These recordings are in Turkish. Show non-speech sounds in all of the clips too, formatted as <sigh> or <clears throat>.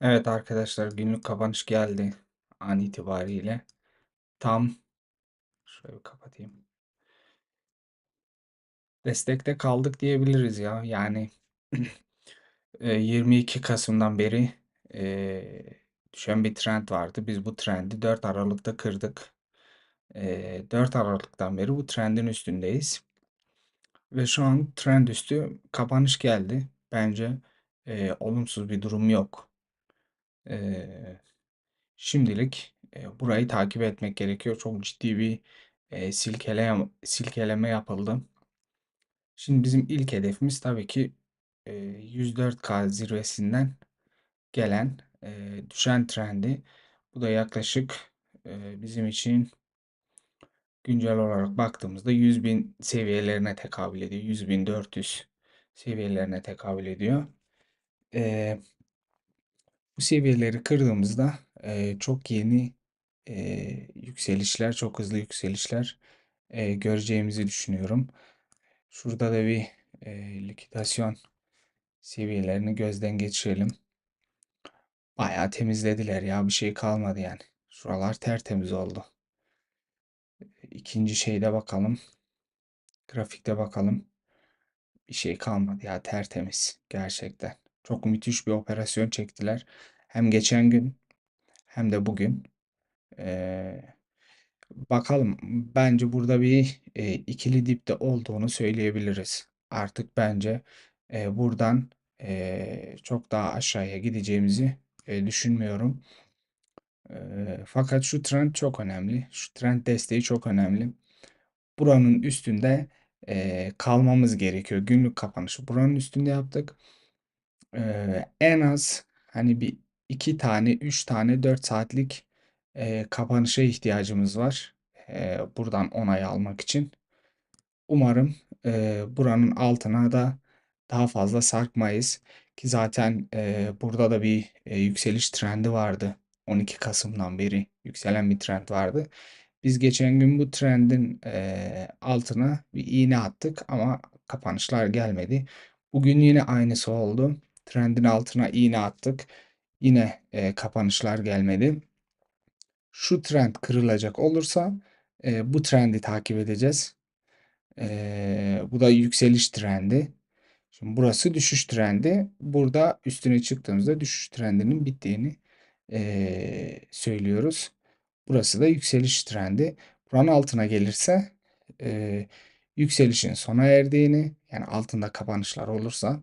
Evet arkadaşlar günlük kapanış geldi an itibariyle. Tam şöyle bir kapatayım. Destekte kaldık diyebiliriz ya. Yani <clears throat> e, 22 Kasım'dan beri e, düşen bir trend vardı. Biz bu trendi 4 Aralık'ta kırdık. E, 4 Aralık'tan beri bu trendin üstündeyiz. Ve şu an trend üstü kapanış geldi. Bence e, olumsuz bir durum yok. Şimdilik e, burayı takip etmek gerekiyor. Çok ciddi bir e, silkeleme, silkeleme yapıldı. Şimdi bizim ilk hedefimiz tabii ki e, 104K zirvesinden gelen e, düşen trendi. Bu da yaklaşık e, bizim için güncel olarak baktığımızda 100.000 seviyelerine tekabül ediyor. 100.400 seviyelerine tekabül ediyor. E, bu seviyeleri kırdığımızda e, çok yeni e, yükselişler, çok hızlı yükselişler e, göreceğimizi düşünüyorum. Şurada da bir e, likidasyon seviyelerini gözden geçirelim. Bayağı temizlediler ya bir şey kalmadı yani. Şuralar tertemiz oldu. İkinci şeyde bakalım. Grafikte bakalım. Bir şey kalmadı ya tertemiz gerçekten. Çok müthiş bir operasyon çektiler. Hem geçen gün hem de bugün. Ee, bakalım bence burada bir e, ikili dipte olduğunu söyleyebiliriz. Artık bence e, buradan e, çok daha aşağıya gideceğimizi e, düşünmüyorum. E, fakat şu trend çok önemli. Şu trend desteği çok önemli. Buranın üstünde e, kalmamız gerekiyor. Günlük kapanışı buranın üstünde yaptık. E, en az hani bir iki tane, üç tane, dört saatlik e, kapanışa ihtiyacımız var. E, buradan onay almak için. Umarım e, buranın altına da daha fazla sarkmayız. Ki zaten e, burada da bir e, yükseliş trendi vardı. 12 Kasım'dan beri yükselen bir trend vardı. Biz geçen gün bu trendin e, altına bir iğne attık ama kapanışlar gelmedi. Bugün yine aynısı oldu. Trendin altına iğne attık. Yine e, kapanışlar gelmedi. Şu trend kırılacak olursa e, bu trendi takip edeceğiz. Ee, bu da yükseliş trendi. Şimdi burası düşüş trendi. Burada üstüne çıktığımızda düşüş trendinin bittiğini ee, söylüyoruz. Burası da yükseliş trendi. Buranın altına gelirse e, yükselişin sona erdiğini yani altında kapanışlar olursa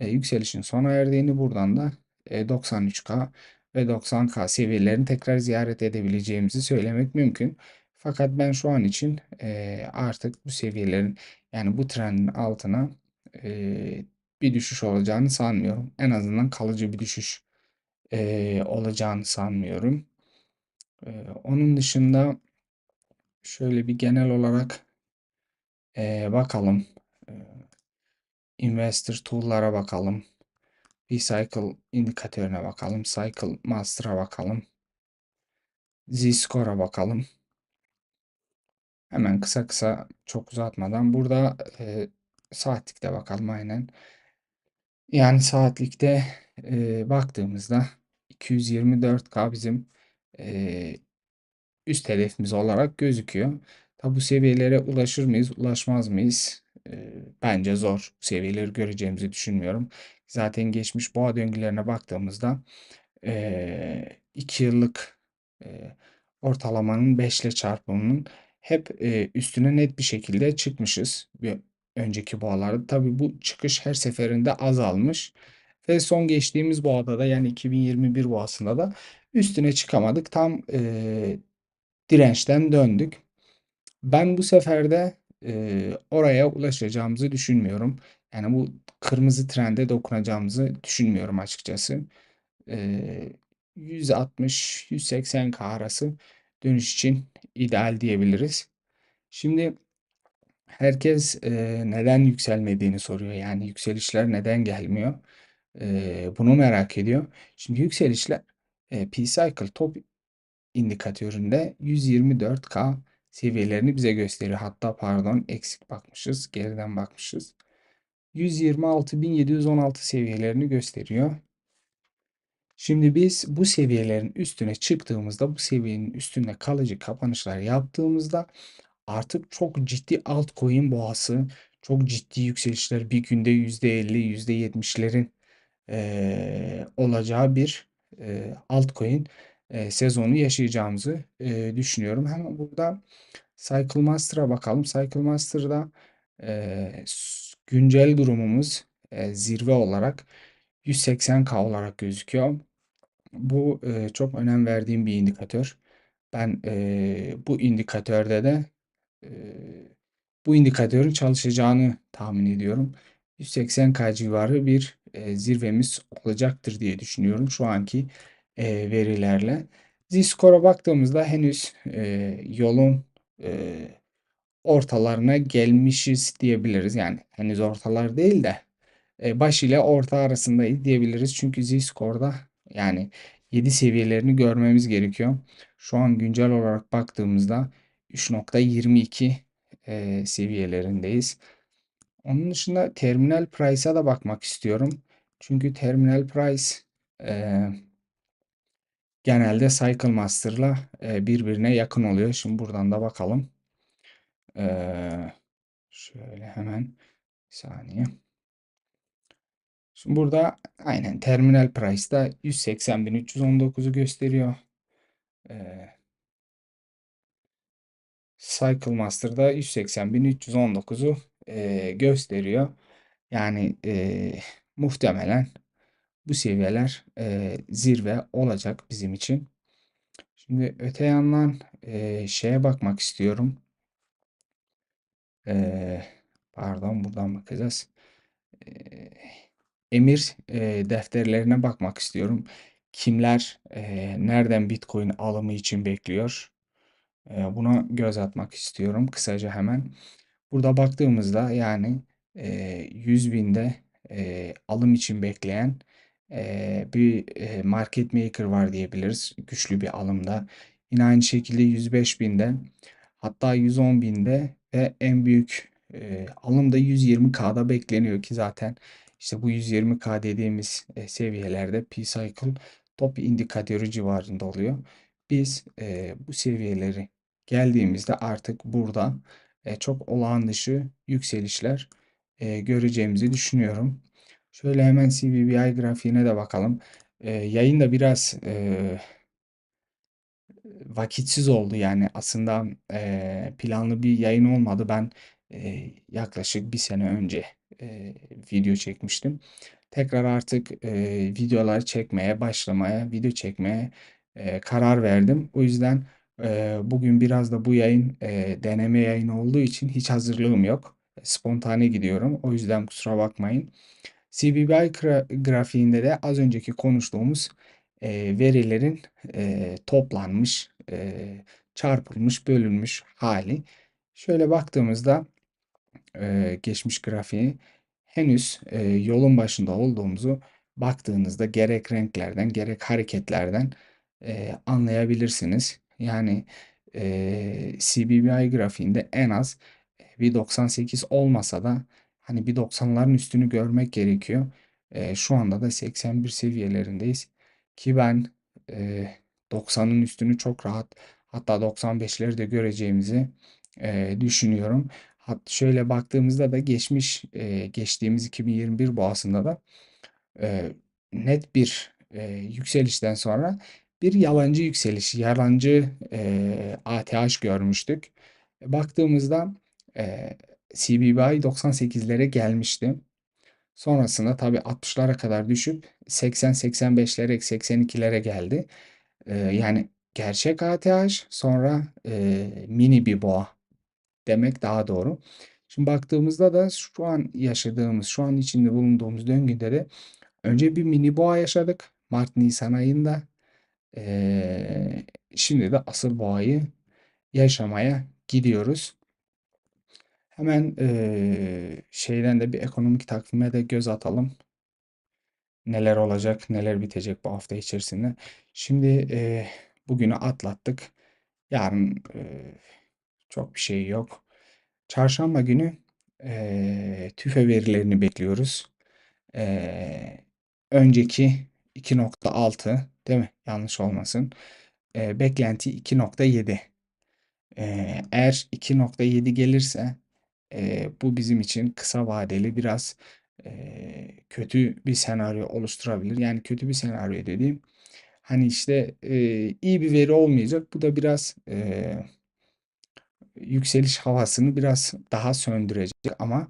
e, yükselişin sona erdiğini buradan da e, 93K ve 90K seviyelerini tekrar ziyaret edebileceğimizi söylemek mümkün. Fakat ben şu an için e, artık bu seviyelerin yani bu trendin altına e, bir düşüş olacağını sanmıyorum. En azından kalıcı bir düşüş e, olacağını sanmıyorum. E, onun dışında şöyle bir genel olarak e, bakalım. Investor Tool'lara bakalım. Recycle indikatörüne bakalım. Cycle Master'a bakalım. Z-Score'a bakalım. Hemen kısa kısa çok uzatmadan burada e, saatlikte bakalım aynen. Yani saatlikte e, baktığımızda 224K bizim e, üst hedefimiz olarak gözüküyor. Tabi bu seviyelere ulaşır mıyız, ulaşmaz mıyız? E, bence zor. Seviyeleri göreceğimizi düşünmüyorum. Zaten geçmiş boğa döngülerine baktığımızda 2 yıllık e, ortalamanın 5 ile çarpımının hep e, üstüne net bir şekilde çıkmışız. Bir önceki boğalarda. Tabi bu çıkış her seferinde azalmış. Ve son geçtiğimiz boğada da yani 2021 boğasında da üstüne çıkamadık. Tam e, dirençten döndük. Ben bu sefer de e, oraya ulaşacağımızı düşünmüyorum. Yani bu kırmızı trende dokunacağımızı düşünmüyorum açıkçası. E, 160-180K arası dönüş için ideal diyebiliriz. Şimdi herkes e, neden yükselmediğini soruyor. Yani yükselişler neden gelmiyor? E, bunu merak ediyor. Şimdi yükselişler e, P-Cycle top indikatöründe 124K seviyelerini bize gösteriyor. Hatta pardon eksik bakmışız. Geriden bakmışız. 126.716 seviyelerini gösteriyor. Şimdi biz bu seviyelerin üstüne çıktığımızda, bu seviyenin üstünde kalıcı kapanışlar yaptığımızda artık çok ciddi altcoin boğası, çok ciddi yükselişler bir günde %50, %70'lerin eee, olacağı bir eee, altcoin eee, sezonu yaşayacağımızı eee, düşünüyorum. Hemen burada Cycle Master'a bakalım. Cycle Master'da eee, güncel durumumuz eee, zirve olarak 180K olarak gözüküyor. Bu eee, çok önem verdiğim bir indikatör. Ben eee, bu indikatörde de eee, bu indikatörün çalışacağını tahmin ediyorum. 180K civarı bir eee, zirvemiz olacaktır diye düşünüyorum şu anki eee, verilerle. Z-Score'a baktığımızda henüz eee, yolun eee, ortalarına gelmişiz diyebiliriz. Yani henüz ortalar değil de e, baş ile orta arasındayız diyebiliriz. Çünkü Z-Score'da yani 7 seviyelerini görmemiz gerekiyor. Şu an güncel olarak baktığımızda 3.22 e, seviyelerindeyiz. Onun dışında terminal price'a da bakmak istiyorum. Çünkü terminal price e, genelde Cycle Master'la e, birbirine yakın oluyor. Şimdi buradan da bakalım. E, şöyle hemen bir saniye. Şimdi burada aynen terminal price'da 180.319'u gösteriyor. Ee, Cycle Master'da 180.319'u e, gösteriyor. Yani e, muhtemelen bu seviyeler e, zirve olacak bizim için. Şimdi öte yandan e, şeye bakmak istiyorum. E, pardon buradan bakacağız. E, emir e, defterlerine bakmak istiyorum. Kimler e, nereden Bitcoin alımı için bekliyor? E, buna göz atmak istiyorum kısaca hemen. Burada baktığımızda yani e, 100 binde e, alım için bekleyen e, bir e, market maker var diyebiliriz. Güçlü bir alımda. Yine aynı şekilde 105 binde hatta 110 binde ve en büyük e, alım da 120K'da bekleniyor ki zaten işte bu 120K dediğimiz e, seviyelerde P-Cycle top indikatörü civarında oluyor. Biz e, bu seviyeleri geldiğimizde artık burada e, çok olağan dışı yükselişler e, göreceğimizi düşünüyorum. Şöyle hemen CBBI grafiğine de bakalım. E, yayın da biraz e, vakitsiz oldu. Yani aslında e, planlı bir yayın olmadı. Ben e, yaklaşık bir sene önce e, video çekmiştim. Tekrar artık e, videolar çekmeye, başlamaya, video çekmeye e, karar verdim. O yüzden e, bugün biraz da bu yayın e, deneme yayını olduğu için hiç hazırlığım yok. Spontane gidiyorum. O yüzden kusura bakmayın. CBBI grafiğinde de az önceki konuştuğumuz e, verilerin e, toplanmış, e, çarpılmış, bölünmüş hali. Şöyle baktığımızda e, geçmiş grafiği henüz e, yolun başında olduğumuzu baktığınızda gerek renklerden gerek hareketlerden e, anlayabilirsiniz. Yani e, CBBI grafiğinde en az bir 98 olmasa da hani bir 90'ların üstünü görmek gerekiyor. E, şu anda da 81 seviyelerindeyiz. Ki ben e, 90'ın üstünü çok rahat hatta 95'leri de göreceğimizi e, düşünüyorum. Hat şöyle baktığımızda da geçmiş e, geçtiğimiz 2021 boğasında da e, net bir e, yükselişten sonra bir yalancı yükseliş, yalancı e, ATH görmüştük. Baktığımızda e, CBBI 98'lere gelmişti. Sonrasında tabii 60'lara kadar düşüp 80-85'lere 82'lere geldi. Ee, yani gerçek ATH sonra e, mini bir boğa demek daha doğru. Şimdi baktığımızda da şu an yaşadığımız, şu an içinde bulunduğumuz döngüde de önce bir mini boğa yaşadık Mart-Nisan ayında. Ee, şimdi de asıl boğayı yaşamaya gidiyoruz. Hemen e, şeyden de bir ekonomik takvime de göz atalım. Neler olacak, neler bitecek bu hafta içerisinde. Şimdi e, bugünü atlattık. Yarın e, çok bir şey yok. Çarşamba günü e, tüfe verilerini bekliyoruz. E, önceki 2.6 değil mi? Yanlış olmasın. E, beklenti 2.7. E, eğer 2.7 gelirse bu bizim için kısa vadeli biraz e, kötü bir senaryo oluşturabilir. Yani kötü bir senaryo dediğim hani işte e, iyi bir veri olmayacak. Bu da biraz e, yükseliş havasını biraz daha söndürecek ama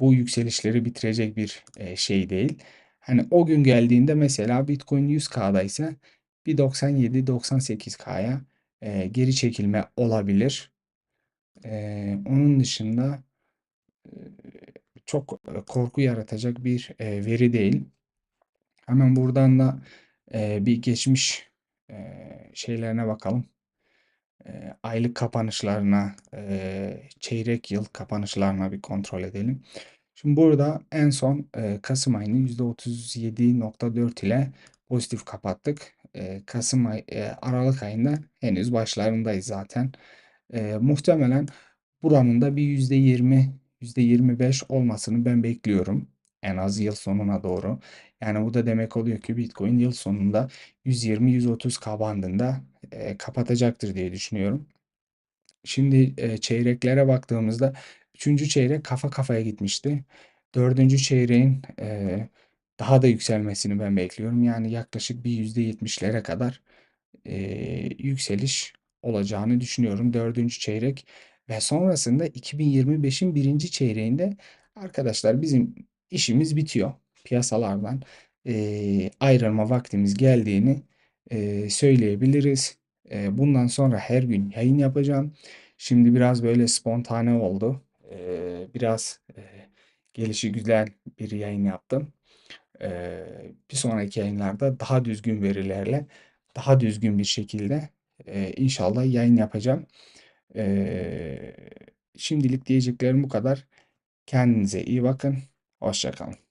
bu yükselişleri bitirecek bir e, şey değil. Hani o gün geldiğinde mesela Bitcoin 100K'da ise bir 97-98K'ya e, geri çekilme olabilir. E, onun dışında çok korku yaratacak bir e, veri değil. Hemen buradan da e, bir geçmiş e, şeylerine bakalım e, aylık kapanışlarına, e, çeyrek yıl kapanışlarına bir kontrol edelim. Şimdi burada en son e, Kasım ayını %37.4 ile pozitif kapattık. E, Kasım ay, e, Aralık ayında henüz başlarındayız zaten. E, muhtemelen buranın da bir %20, %25 olmasını ben bekliyorum. En az yıl sonuna doğru. Yani bu da demek oluyor ki Bitcoin yıl sonunda 120-130K bandında e, kapatacaktır diye düşünüyorum. Şimdi e, çeyreklere baktığımızda 3. çeyrek kafa kafaya gitmişti. 4. çeyreğin e, daha da yükselmesini ben bekliyorum. Yani yaklaşık bir %70'lere kadar e, yükseliş olacağını düşünüyorum. 4. çeyrek ve sonrasında 2025'in birinci çeyreğinde arkadaşlar bizim işimiz bitiyor. Piyasalardan e, ayrılma vaktimiz geldiğini e, söyleyebiliriz. E, bundan sonra her gün yayın yapacağım. Şimdi biraz böyle spontane oldu. E, biraz e, gelişi güzel bir yayın yaptım. E, bir sonraki yayınlarda daha düzgün verilerle, daha düzgün bir şekilde e, inşallah yayın yapacağım. E, şimdilik diyeceklerim bu kadar. Kendinize iyi bakın. Hoşçakalın.